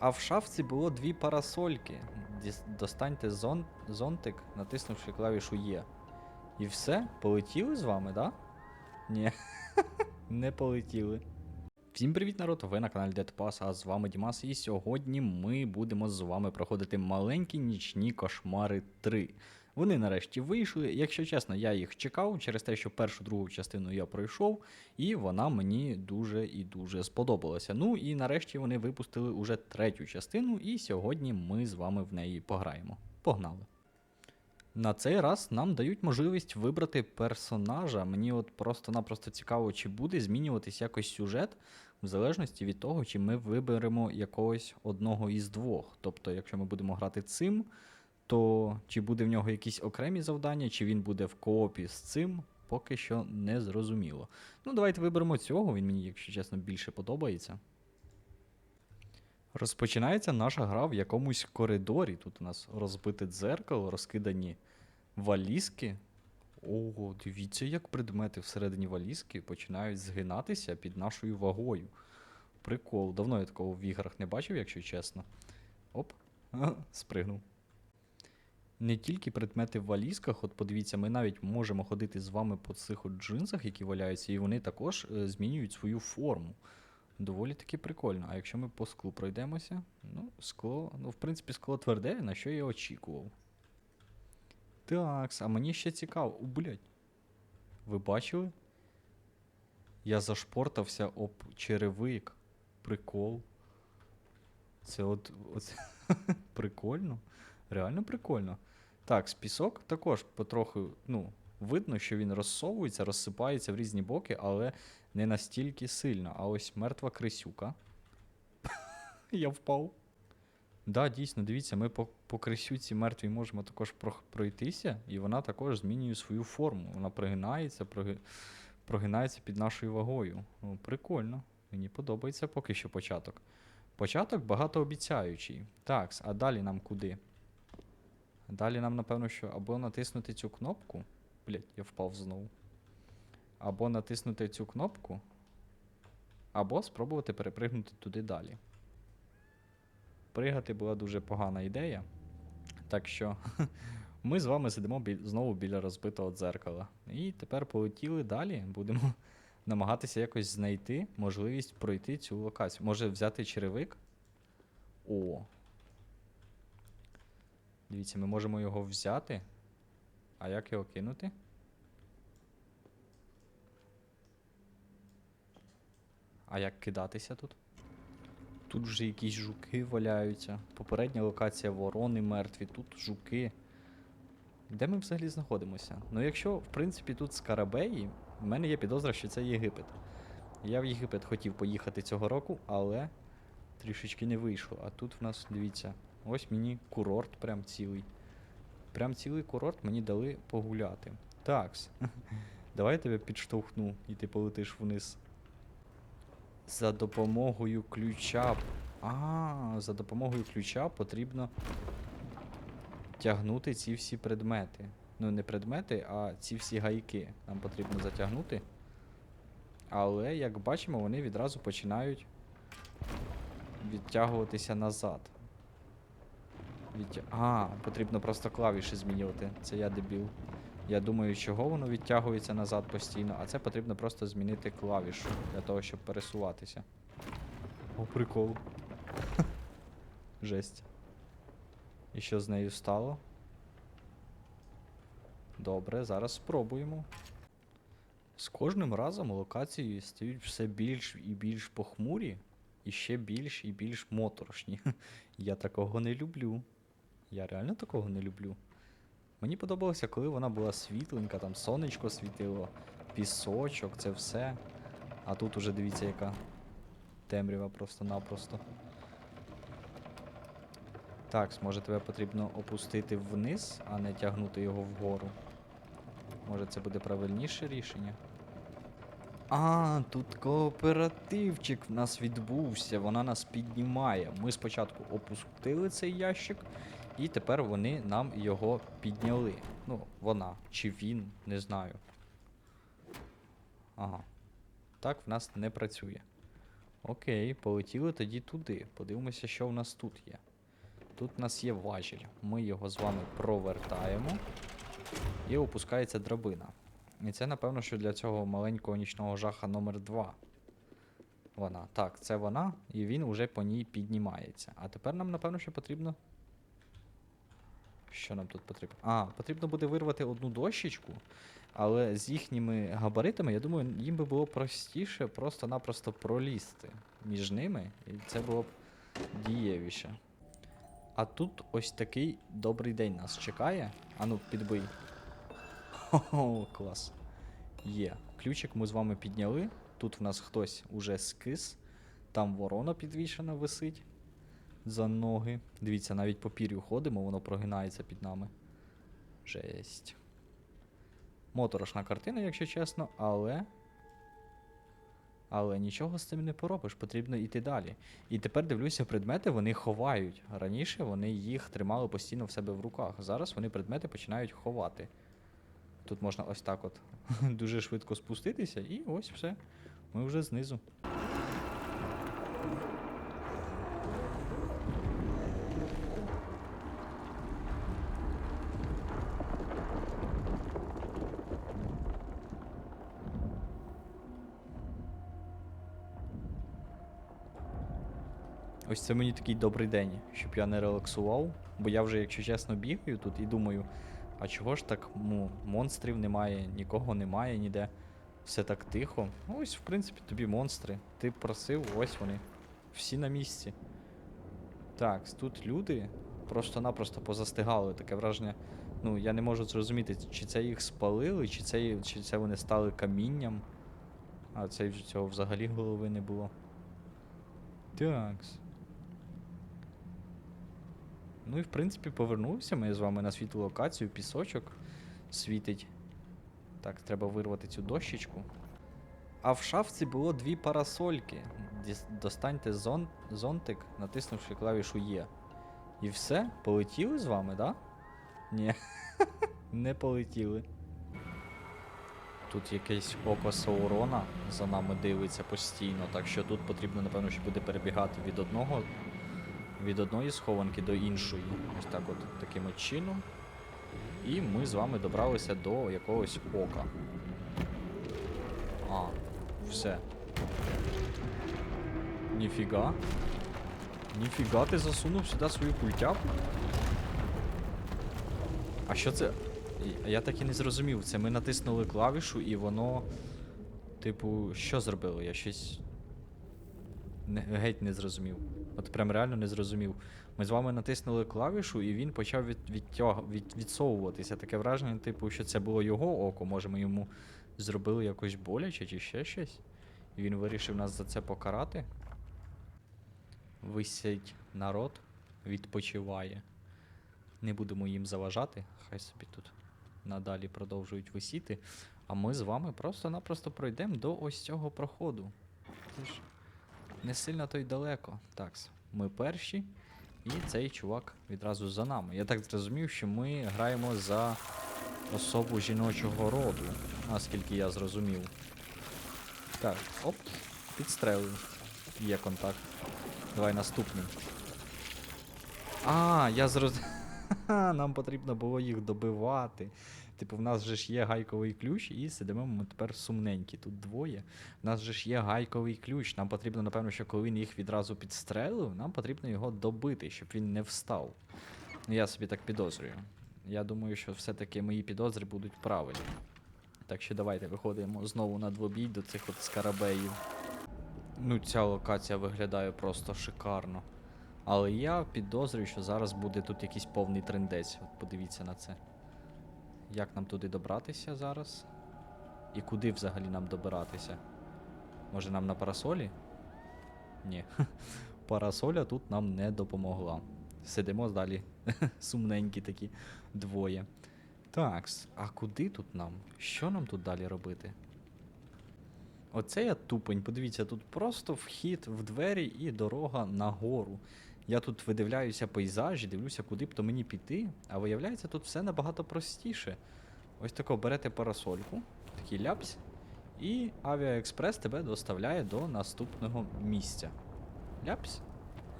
А в шафці було дві парасольки. Достаньте зон... зонтик, натиснувши клавішу Є. І все, полетіли з вами, да? Ні. Не полетіли. Всім привіт, народ! Ви на каналі Dead Pass, а з вами Дімас, і сьогодні ми будемо з вами проходити маленькі нічні кошмари 3. Вони нарешті вийшли. Якщо чесно, я їх чекав через те, що першу другу частину я пройшов, і вона мені дуже і дуже сподобалася. Ну і нарешті вони випустили уже третю частину, і сьогодні ми з вами в неї пограємо. Погнали! На цей раз нам дають можливість вибрати персонажа. Мені от просто-напросто цікаво, чи буде змінюватись якось сюжет, в залежності від того, чи ми виберемо якогось одного із двох. Тобто, якщо ми будемо грати цим, то чи буде в нього якісь окремі завдання, чи він буде в коопі з цим, поки що не зрозуміло. Ну, давайте виберемо цього, він мені, якщо чесно, більше подобається. Розпочинається наша гра в якомусь коридорі. Тут у нас розбите дзеркало, розкидані валізки. Ого, дивіться, як предмети всередині валізки починають згинатися під нашою вагою. Прикол. Давно я такого в іграх не бачив, якщо чесно. Оп, спригнув. Не тільки предмети в валізках, от подивіться, ми навіть можемо ходити з вами по цих от джинсах, які валяються, і вони також е, змінюють свою форму. Доволі таки прикольно. А якщо ми по склу пройдемося, ну, скло, ну, в принципі, скло тверде, на що я очікував. Такс, а мені ще цікаво. О, блядь. Ви бачили? Я зашпортався об черевик. Прикол. Це от. от прикольно. Реально прикольно. Так, пісок також потроху, ну, видно, що він розсовується, розсипається в різні боки, але не настільки сильно. А ось мертва крисюка. Я впав. Да, дійсно, дивіться, ми по, по крисюці мертвій можемо також про- пройтися, і вона також змінює свою форму. Вона прогинається, проги... прогинається під нашою вагою. О, прикольно. Мені подобається поки що початок. Початок багатообіцяючий. Так, а далі нам куди? Далі нам, напевно, що або натиснути цю кнопку. Блять, я впав знову. Або натиснути цю кнопку, або спробувати перепригнути туди далі. Пригати була дуже погана ідея. Так що ми з вами сидимо знову біля розбитого дзеркала. І тепер полетіли далі. Будемо намагатися якось знайти можливість пройти цю локацію. Може взяти черевик? О. Дивіться, ми можемо його взяти. А як його кинути? А як кидатися тут? Тут вже якісь жуки валяються. Попередня локація ворони мертві, тут жуки. Де ми взагалі знаходимося? Ну, якщо, в принципі, тут скарабеї, в мене є підозра, що це Єгипет. Я в Єгипет хотів поїхати цього року, але трішечки не вийшло. А тут в нас, дивіться, ось мені курорт прям цілий. Прям цілий курорт мені дали погуляти. Такс. Давай я тебе підштовхну і ти полетиш вниз. За допомогою ключа. А, за допомогою ключа потрібно тягнути ці всі предмети. Ну, не предмети, а ці всі гайки нам потрібно затягнути. Але, як бачимо, вони відразу починають відтягуватися назад. Відтя... А, потрібно просто клавіші змінювати. Це я дебіл. Я думаю, чого воно відтягується назад постійно, а це потрібно просто змінити клавішу для того, щоб пересуватися. О, прикол. Жесть. І що з нею стало? Добре, зараз спробуємо. З кожним разом локації стають все більш і більш похмурі, і ще більш і більш моторошні. Я такого не люблю. Я реально такого не люблю. Мені подобалося, коли вона була світленька, там сонечко світило, пісочок, це все. А тут уже дивіться, яка темрява просто-напросто. Так, може тебе потрібно опустити вниз, а не тягнути його вгору. Може це буде правильніше рішення? А, тут кооперативчик в нас відбувся, вона нас піднімає. Ми спочатку опустили цей ящик, і тепер вони нам його підняли. Ну, вона чи він, не знаю. Ага. Так в нас не працює. Окей, полетіли тоді туди. Подивимося, що в нас тут є. Тут у нас є важіль. Ми його з вами провертаємо. І опускається драбина. І це, напевно, що для цього маленького нічного жаха номер 2 Вона. Так, це вона, і він уже по ній піднімається. А тепер нам, напевно, що потрібно. Що нам тут потрібно? А, потрібно буде вирвати одну дощечку, але з їхніми габаритами, я думаю, їм би було простіше просто-напросто пролізти між ними, і це було б дієвіше. А тут ось такий добрий день нас чекає. Ану, підбий. Хо-хо, клас. Є. Ключик ми з вами підняли. Тут в нас хтось уже скис. Там ворона підвішена висить за ноги. Дивіться, навіть по пір'ю ходимо, воно прогинається під нами. Жесть. Моторошна картина, якщо чесно, але. Але нічого з цим не поробиш, потрібно йти далі. І тепер дивлюся, предмети вони ховають. Раніше вони їх тримали постійно в себе в руках. Зараз вони предмети починають ховати. Тут можна ось так от дуже швидко спуститися, і ось все. Ми вже знизу. Ось це мені такий добрий день, щоб я не релаксував, бо я вже, якщо чесно, бігаю тут і думаю, а чого ж так ну, монстрів немає, нікого немає ніде. Все так тихо. Ось, в принципі, тобі монстри. Ти просив, ось вони. Всі на місці. Так, тут люди просто-напросто позастигали. Таке враження. Ну, я не можу зрозуміти, чи це їх спалили, чи це, чи це вони стали камінням. А це цього взагалі голови не було. Такс. Ну і в принципі повернувся ми з вами на світлу локацію, пісочок світить. Так, треба вирвати цю дощечку. А в шафці було дві парасольки. Достаньте зон... зонтик, натиснувши клавішу Є. І все? Полетіли з вами, да? Ні. Не полетіли. Тут якесь око Саурона за нами дивиться постійно, так що тут потрібно, напевно, що буде перебігати від одного. Від одної схованки до іншої. Ось так от таким от чином. І ми з вами добралися до якогось ока. А, все. Ніфіга. Ніфіга ти засунув сюди свою культяпу? А що це? Я так і не зрозумів. Це ми натиснули клавішу і воно. Типу, що зробило? Я щось. Не, геть не зрозумів. От прям реально не зрозумів. Ми з вами натиснули клавішу, і він почав від, відтяг, від, відсовуватися. Таке враження, типу, що це було його око. Може, ми йому зробили якось боляче чи ще щось. І він вирішив нас за це покарати. Висять народ, відпочиває. Не будемо їм заважати, хай собі тут надалі продовжують висіти. А ми з вами просто-напросто пройдемо до ось цього проходу. Це не сильно то й далеко. Так, ми перші, і цей чувак відразу за нами. Я так зрозумів, що ми граємо за особу жіночого роду, наскільки я зрозумів. Так, оп, підстрелив. Є контакт. Давай наступний. А, я зрозумів. Нам потрібно було їх добивати. Типу, в нас же ж є гайковий ключ, і сидимо ми тепер сумненькі. Тут двоє. В нас же ж є гайковий ключ. Нам потрібно, напевно, що коли він їх відразу підстрелив, нам потрібно його добити, щоб він не встав. Ну, я собі так підозрюю. Я думаю, що все-таки мої підозри будуть правильні. Так що давайте виходимо знову на двобій до цих от скарабеїв. Ну, ця локація виглядає просто шикарно. Але я підозрюю, що зараз буде тут якийсь повний трендець. От подивіться на це. Як нам туди добратися зараз? І куди взагалі нам добиратися? Може нам на парасолі? Ні. Парасоля тут нам не допомогла. Сидимо далі. Сумненькі такі двоє. Такс, а куди тут нам? Що нам тут далі робити? Оце я тупень. Подивіться, тут просто вхід в двері і дорога нагору. Я тут видивляюся пейзажі, дивлюся, куди б то мені піти, а виявляється, тут все набагато простіше. Ось тако берете парасольку, такий ляпсь, І Авіаекспрес тебе доставляє до наступного місця. Ляпс?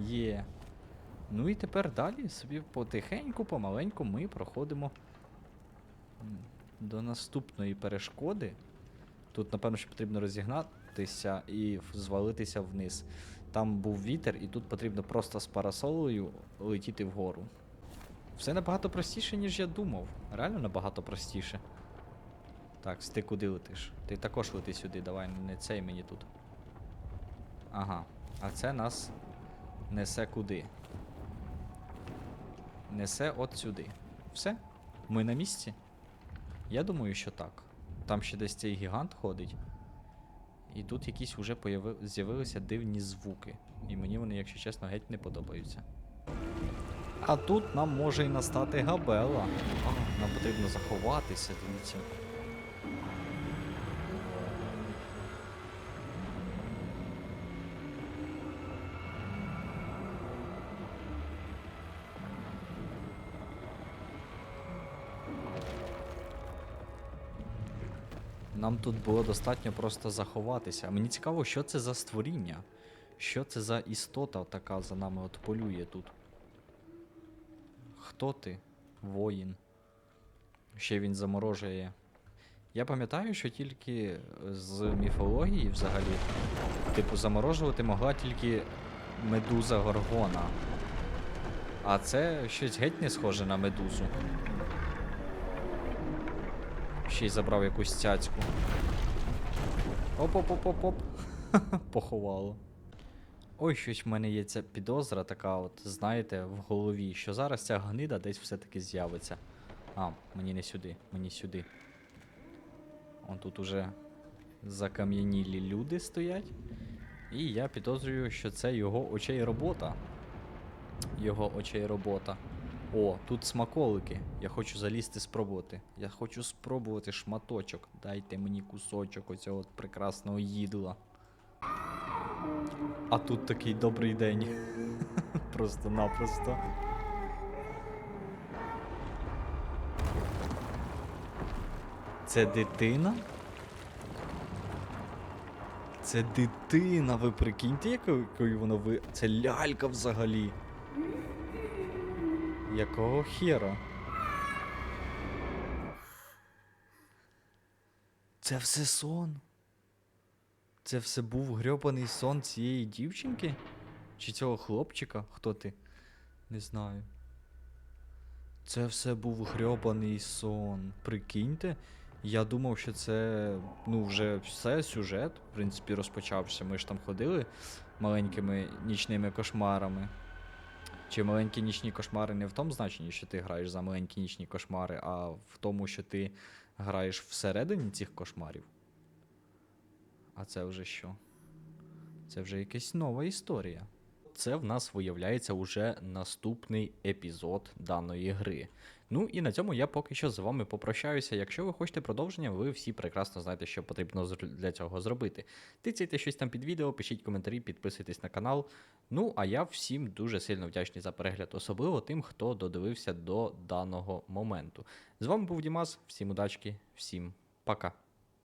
Є. Ну і тепер далі собі потихеньку, помаленьку ми проходимо до наступної перешкоди. Тут, напевно, що потрібно розігнатися і звалитися вниз. Там був вітер, і тут потрібно просто з парасолою летіти вгору. Все набагато простіше, ніж я думав. Реально набагато простіше. Так, ти куди летиш? Ти також лети сюди, давай, не цей мені тут. Ага. А це нас несе куди? Несе от сюди. Все? Ми на місці? Я думаю, що так. Там ще десь цей гігант ходить. І тут якісь вже з'явилися дивні звуки. І мені вони, якщо чесно, геть не подобаються. А тут нам може і настати габела. А, нам потрібно заховатися, дивіться. Нам тут було достатньо просто заховатися. Мені цікаво, що це за створіння. Що це за істота така за нами от полює тут. Хто ти? Воїн. Ще він заморожує. Я пам'ятаю, що тільки з міфології взагалі, типу, заморожувати могла тільки медуза Горгона. А це щось геть не схоже на медузу. Ще й забрав якусь цяцьку. Оп-оп-оп-оп-оп. Поховало. Ой, щось в мене є ця підозра така, от, знаєте, в голові, що зараз ця гнида десь все-таки з'явиться. А, мені не сюди, мені сюди. Он тут уже закам'янілі люди стоять. І я підозрюю, що це його очей робота. Його очей робота. О, тут смаколики. Я хочу залізти спробувати. Я хочу спробувати шматочок. Дайте мені кусочок оцього прекрасного їдла. А тут такий добрий день. Просто-напросто. Це дитина? Це дитина, ви прикиньте, якою вона ви. Це лялька взагалі. Якого хера? Це все сон. Це все був грьобаний сон цієї дівчинки? Чи цього хлопчика? Хто ти? Не знаю. Це все був грьобаний сон. Прикиньте. Я думав, що це ну, вже все, сюжет, в принципі, розпочався. Ми ж там ходили маленькими нічними кошмарами. Чи маленькі нічні кошмари не в тому значенні, що ти граєш за маленькі нічні кошмари, а в тому, що ти граєш всередині цих кошмарів. А це вже що? Це вже якась нова історія. Це в нас виявляється уже наступний епізод даної гри. Ну і на цьому я поки що з вами попрощаюся. Якщо ви хочете продовження, ви всі прекрасно знаєте, що потрібно для цього зробити. Тицяйте щось там під відео, пишіть коментарі, підписуйтесь на канал. Ну, а я всім дуже сильно вдячний за перегляд, особливо тим, хто додивився до даного моменту. З вами був Дімас, всім удачки, всім пока.